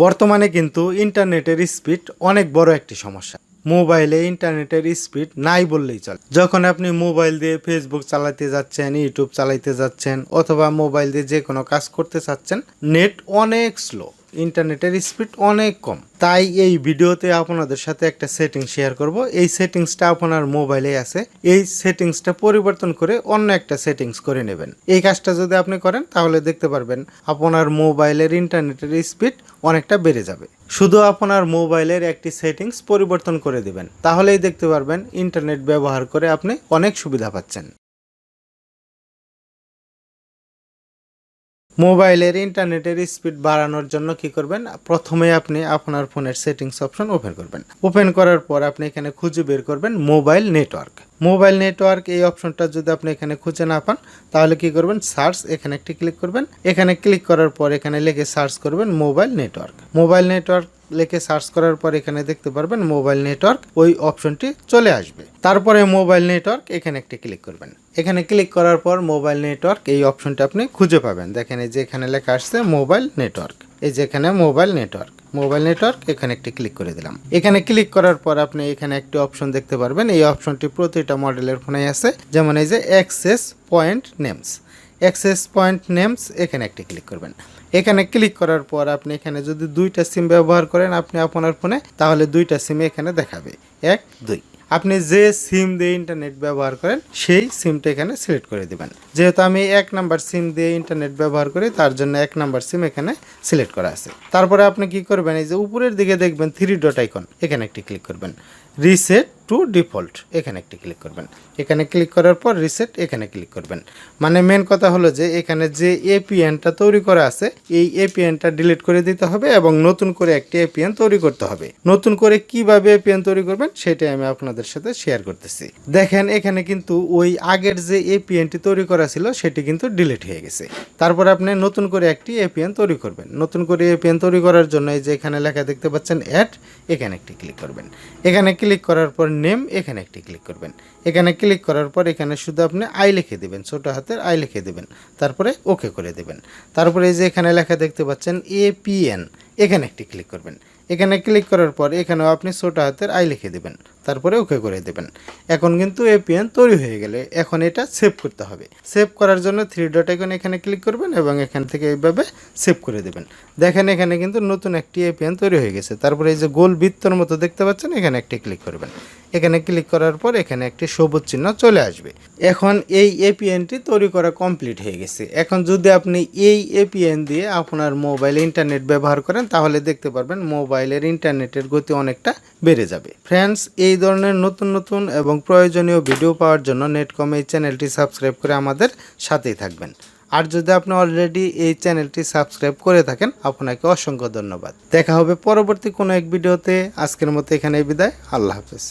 বর্তমানে কিন্তু ইন্টারনেটের স্পিড অনেক বড় একটি সমস্যা। মোবাইলে ইন্টারনেটের স্পিড নাই বললেই চলে। যখন আপনি মোবাইল দিয়ে ফেসবুক চালাতে যাচ্ছেন ইউটিউব চালাইতে যাচ্ছেন, অথবা মোবাইল দিয়ে যে কোনো কাজ করতে চাচ্ছেন, নেট অনেক স্লো ইন্টারনেটের স্পিড অনেক কম। তাই এই ভিডিওতে আপনাদের সাথে একটা সেটিং শেয়ার করব। এই সেটিংসটা আপনার মোবাইলে আছে। এই সেটিংসটা পরিবর্তন করে অন্য একটা সেটিংস করে নেবেন। এই কাজটা যদি আপনি করেন, তাহলে দেখতে পারবেন আপনার মোবাইলের ইন্টারনেটের স্পিড অনেকটা বেড়ে যাবে। শুধু আপনার মোবাইলের একটি সেটিংস পরিবর্তন করে দিবেন। তাহলেই দেখতে পারবেন ইন্টারনেট ব্যবহার করে আপনি অনেক সুবিধা পাচ্ছেন। মোবাইলের ইন্টারনেটের স্পিড বাড়ানোর জন্য কি করবেন? প্রথমে আপনি আপনার ফোনের সেটিংস অপশন ওপেন করবেন। ওপেন করার পর আপনি এখানে খুঁজে বের করবেন মোবাইল নেটওয়ার্ক। মোবাইল নেটওয়ার্ক এই অপশনটা যদি আপনি এখানে খুঁজে না পান, তাহলে কি করবেন? সার্চ, এখানে একটি ক্লিক করবেন। এখানে ক্লিক করার পর এখানে লিখে সার্চ করবেন মোবাইল নেটওয়ার্ক। মোবাইল নেটওয়ার্ক লিখে সার্চ করার পর এখানে দেখতে পারবেন মোবাইল নেটওয়ার্ক। ওই অপশনটি চলে আসবে। তারপরে মোবাইল নেটওয়ার্ক, এখানে একটি ক্লিক করবেন। এখানে ক্লিক করার পর মোবাইল নেটওয়ার্ক, এই অপশনটা আপনি খুঁজে পাবেন। দেখেন এই যে এখানে লেখা আসছে মোবাইল নেটওয়ার্ক। এই যে এখানে মোবাইল নেটওয়ার্ক। মোবাইল নেটওয়ার্ক, এখানে একটি ক্লিক করে দিলাম। এখানে ক্লিক করার পর আপনি এখানে একটি অপশন দেখতে পারবেন। এই অপশনটি প্রতিটা মডেলের ফোনে আছে। যেমন এই যে access point names. Access point names এখানে একটি ক্লিক করবেন। এখানে ক্লিক করার পর আপনি এখানে যদি দুইটা সিম ব্যবহার করেন, আপনি আপনার ফোনে তাহলে দুইটা সিম এখানে দেখাবে। এক, দুই। আপনি যে সিম দিয়ে ইন্টারনেট ব্যবহার করেন, সেই সিমটা এখানে সিলেক্ট করে দিবেন। যেহেতু আমি এক নাম্বার সিম দিয়ে ইন্টারনেট ব্যবহার করি, তার জন্য এক নাম্বার সিম এখানে সিলেক্ট করা আছে। তারপরে আপনি কি করবেন, এই যে উপরের দিকে দেখবেন থ্রি ডট আইকন এখানে একটি ক্লিক করবেন। রিসেট টু ডিফল্ট এখানে একটি ক্লিক করবেন। এখানে ক্লিক করার পর রিসেট এখানে ক্লিক করবেন। মানে মেন কথা হলো যে, এখানে যে এপিএনটা তৈরি করা আছে, এই এপিএনটা ডিলিট করে দিতে হবে এবং নতুন করে একটি এপিএন তৈরি করতে হবে। নতুন করে কীভাবে এপিএন তৈরি করবেন, সেটাই আমি আপনাদের সাথে শেয়ার করতেছি। দেখেন, এখানে কিন্তু ওই আগের যে এপিএনটি তৈরি করা ছিল, সেটি কিন্তু ডিলিট হয়ে গেছে। তারপর আপনি নতুন করে একটি এপিএন তৈরি করবেন। নতুন করে এপিএন তৈরি করার জন্য এই যে এখানে লেখা দেখতে পাচ্ছেন অ্যাড এখানে একটি ক্লিক করবেন। এখানে ক্লিক করার পর নেম এখানে একটি ক্লিক করবেন। এখানে ক্লিক করার পর এখানে শুধু আপনি আই লিখে দেবেন, ছোট হাতের আই লিখে দেবেন। তারপরে ওকে করে দেবেন। তারপরে এই যে এখানে লেখা দেখতে পাচ্ছেন এপিএন এখানে একটি ক্লিক করবেন। এখানে ক্লিক করার পর এখানেও আপনি ছোট হাতের আই লিখে দেবেন। তারপরে ওকে করে দেবেন। এখন কিন্তু এপিএন তৈরি হয়ে গেলে এখন এটা সেভ করতে হবে। সেভ করার জন্য থ্রি ডট আইকন এখানে ক্লিক করবেন এবং এখান থেকে এইভাবে সেভ করে দেবেন। দেখেন এখানে কিন্তু নতুন একটি এপিএন তৈরি হয়ে গেছে। তারপরে এই যে গোল বৃত্তর মতো দেখতে পাচ্ছেন, এখানে একটি ক্লিক করবেন। এখানে ক্লিক করার পর এখানে একটি সবুজ চিহ্ন চলে আসবে। এখন এই এপিএনটি তৈরি করা কমপ্লিট হয়ে গেছে। এখন যদি আপনি এই এপিএন দিয়ে আপনার মোবাইলে ইন্টারনেট ব্যবহার করেন, তাহলে দেখতে পারবেন মোবাইলের ইন্টারনেটের গতি অনেকটা বেড়ে যাবে। ফ্রেন্ডস এই ধরনের নতুন নতুন এবং প্রয়োজনীয় ভিডিও পাওয়ার জন্য নেটকম এই চ্যানেলটি সাবস্ক্রাইব করে আমাদের সাথেই থাকবেন। আর যদি আপনি অলরেডি এই চ্যানেলটি সাবস্ক্রাইব করে থাকেন, আপনাকে অসংখ্য ধন্যবাদ। দেখা হবে পরবর্তী কোনো এক ভিডিওতে আজকের মতো এখানে বিদায়। আল্লাহ হাফেজ।